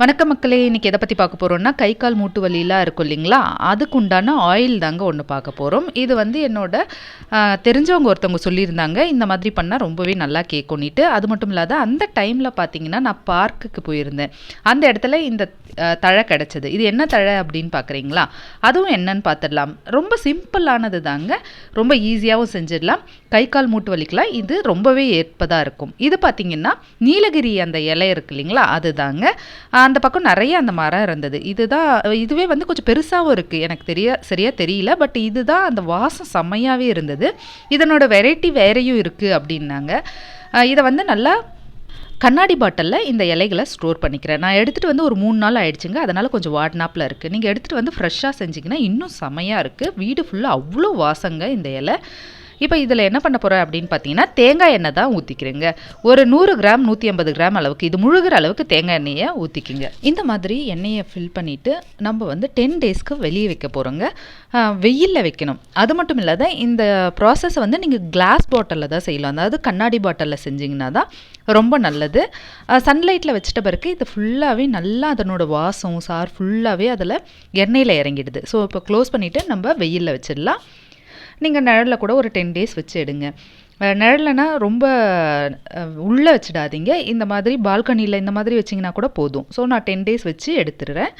வணக்க மக்களே இன்றைக்கி எதை பற்றி பார்க்க போகிறோம்னா கை கால் மூட்டு வலிலாம் இருக்கும் இல்லைங்களா? அதுக்கு உண்டான ஆயில் தாங்க ஒன்று பார்க்க போகிறோம் இது வந்து என்னோட தெரிஞ்சவங்க ஒருத்தவங்க சொல்லியிருந்தாங்க. இந்த மாதிரி பண்ணால் ரொம்பவே நல்லா கேட்கும்னிட்டு அது மட்டும் இல்லாத அந்த டைமில் பார்த்தீங்கன்னா நான் பார்க்குக்கு போயிருந்தேன். அந்த இடத்துல இந்த தழை கிடச்சிது. இது என்ன தழை அப்படின்னு பார்க்குறீங்களா அதுவும் என்னன்னு பார்த்துடலாம் ரொம்ப சிம்பிளானது தாங்க. ரொம்ப ஈஸியாகவும் செஞ்சிடலாம். கை கால் மூட்டு வலிக்கெலாம். இது ரொம்பவே ஏற்பதாக இருக்கும். இது பார்த்தீங்கன்னா நீலகிரி அந்த இலை இருக்கு இல்லைங்களா? அதுதாங்க. அந்த பக்கம் நிறைய அந்த மரம் இருந்தது. இதுதான் இதுவே வந்து கொஞ்சம் பெருசாகவும் இருக்குது எனக்கு தெரிய சரியாக தெரியல. பட் இதுதான் அந்த வாசம் செம்மையாகவே இருந்தது. இதனோட வெரைட்டி வேறையும் இருக்குது அப்படின்னாங்க. இதை வந்து நல்லா கண்ணாடி பாட்டிலில் இந்த இலைகளை ஸ்டோர் பண்ணிக்கிறேன். நான் எடுத்துகிட்டு வந்து ஒரு மூணு நாள் ஆயிடுச்சுங்க. அதனால் கொஞ்சம் வாட்னாப்பில் இருக்குது நீங்கள் எடுத்துகிட்டு வந்து ஃப்ரெஷ்ஷாக செஞ்சிங்கன்னா இன்னும் செமையாக இருக்குது வீடு ஃபுல்லாக அவ்வளோ வாசங்க இந்த இலை. இப்போ இதில் என்ன பண்ண போகிறேன் அப்படின்னு பார்த்தீங்கன்னா தேங்காய் எண்ணெய் தான் ஊற்றிக்கிறேங்க ஒரு நூறு கிராம் நூற்றி ஐம்பது கிராம் அளவுக்கு இது முழுகிற அளவுக்கு தேங்காய் எண்ணெயை ஊற்றிக்கிங்க இந்த மாதிரி எண்ணெயை ஃபில் பண்ணிவிட்டு நம்ம வந்து டென் டேஸ்க்கு வெளியே வைக்க போகிறோங்க வெயிலில் வைக்கணும். அது மட்டும் இல்லாத இந்த ப்ராசஸை வந்து நீங்கள் கிளாஸ் பாட்டிலில் தான் செய்யலாம். அதாவது கண்ணாடி பாட்டிலில் செஞ்சிங்கன்னா தான் ரொம்ப நல்லது. சன்லைட்டில் வச்சிட்ட பிறகு இது ஃபுல்லாகவே நல்லா அதனோட வாசம் சார் ஃபுல்லாகவே அதில் எண்ணெயில் இறங்கிடுது. ஸோ இப்போ க்ளோஸ் பண்ணிவிட்டு நம்ம வெயிலில் வச்சிடலாம். நீங்கள் நிழலில் கூட ஒரு டென் டேஸ் வச்சு எடுங்க. அஹ் ரொம்ப உள்ளே வச்சிடாதீங்க. இந்த மாதிரி பால்கனியில் இந்த மாதிரி வச்சிங்கன்னா கூட போதும். ஸோ நான் டென் டேஸ் வச்சு எடுத்துடுறேன்.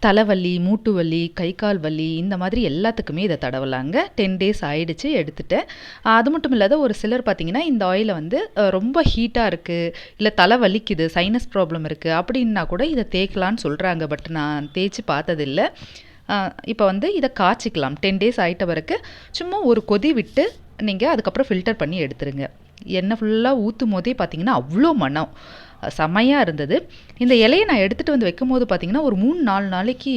தலைவலி மூட்டு வலி கை கால் வலி இந்த மாதிரி எல்லாத்துக்குமே இதை தடவலாங்க. டென் டேஸ் ஆயிடுச்சு எடுத்துட்டேன். அது மட்டும் இல்லாத ஒரு சிலர் பார்த்தீங்கன்னா இந்த ஆயிலை வந்து ரொம்ப ஹீட்டாக இருக்குது இல்லை தலை வலிக்குது சைனஸ் ப்ராப்ளம் இருக்குது அப்படின்னா கூட இதை தேய்க்கலான்னு சொல்கிறாங்க பட் நான் தேய்ச்சி பார்த்ததில்ல. இப்போ வந்து இதை காய்ச்சிக்கலாம். டென் டேஸ் ஆகிட்ட பிறகு சும்மா ஒரு கொதி விட்டு நீங்கள் அதுக்கப்புறம் ஃபில்டர் பண்ணி எடுத்துருங்க. எண்ணெய் ஃபுல்லாக ஊற்றும் போதே பார்த்தீங்கன்னா அவ்வளோ மனம் செமையாக இருந்தது. இந்த இலையை நான் எடுத்துகிட்டு வந்து வைக்கும் போது பார்த்தீங்கன்னா ஒரு மூணு நாலு நாளைக்கு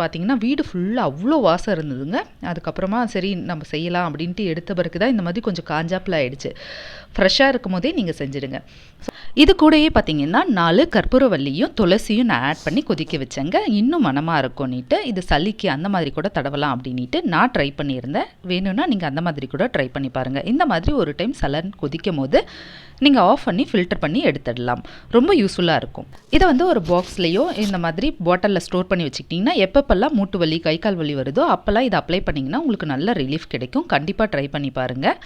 பார்த்தீங்கன்னா வீடு ஃபுல்லாக அவ்வளோ வாசம் இருந்ததுங்க. அதுக்கப்புறமா சரி நம்ம செய்யலாம் அப்படின்ட்டு எடுத்த பிறகு தான் இந்த மாதிரி கொஞ்சம் காஞ்சாப்பில் ஆகிடுச்சு ஃப்ரெஷ்ஷாக இருக்கும் போதே நீங்கள் செஞ்சுடுங்க. இது கூடயே பார்த்தீங்கன்னா நாலு கற்பூரவல்லியும் துளசியும் நான் ஆட் பண்ணி கொதிக்க வச்சேங்க. இன்னும் மனமாக இருக்கும்னிட்டு இது சளிக்கு அந்த மாதிரி கூட தடவலாம் அப்படின்ட்டு நான் ட்ரை பண்ணியிருந்தேன். வேணும்னா நீங்கள் அந்த மாதிரி கூட ட்ரை பண்ணி பாருங்கள் இந்த மாதிரி ஒரு டைம் சலன் கொதிக்கும் போது நீங்கள் ஆஃப் பண்ணி ஃபில்டர் பண்ணி எடுத்துடலாம். ரொம்ப யூஸ்ஃபுல்லாக இருக்கும். இதை வந்து ஒரு பாக்ஸ்லேயோ இந்த மாதிரி பாட்டிலில் ஸ்டோர் பண்ணி வச்சுக்கிட்டிங்கன்னா எப்பப்பெல்லாம் மூட்டு வலி கை கால் வலி வருதோ அப்போல்லாம் இதை அப்ளை பண்ணிங்கன்னா உங்களுக்கு நல்ல ரிலீஃப் கிடைக்கும். கண்டிப்பாக ட்ரை பண்ணி பாருங்கள்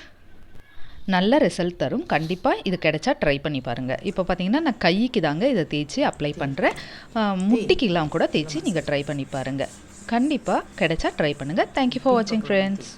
நல்ல ரிசல்ட் தரும். கண்டிப்பாக இது கிடைச்சா ட்ரை பண்ணி பாருங்கள் இப்போ பார்த்தீங்கன்னா நான் கைக்கு தாங்க இதை தேய்ச்சி அப்ளை பண்ணுறேன் முட்டிக்கெல்லாம் கூட தேய்ச்சி நீங்கள் ட்ரை பண்ணி பாருங்கள் கண்டிப்பாக கிடைச்சா ட்ரை பண்ணுங்கள் தேங்க்யூ ஃபார் வாட்சிங் ஃப்ரெண்ட்ஸ்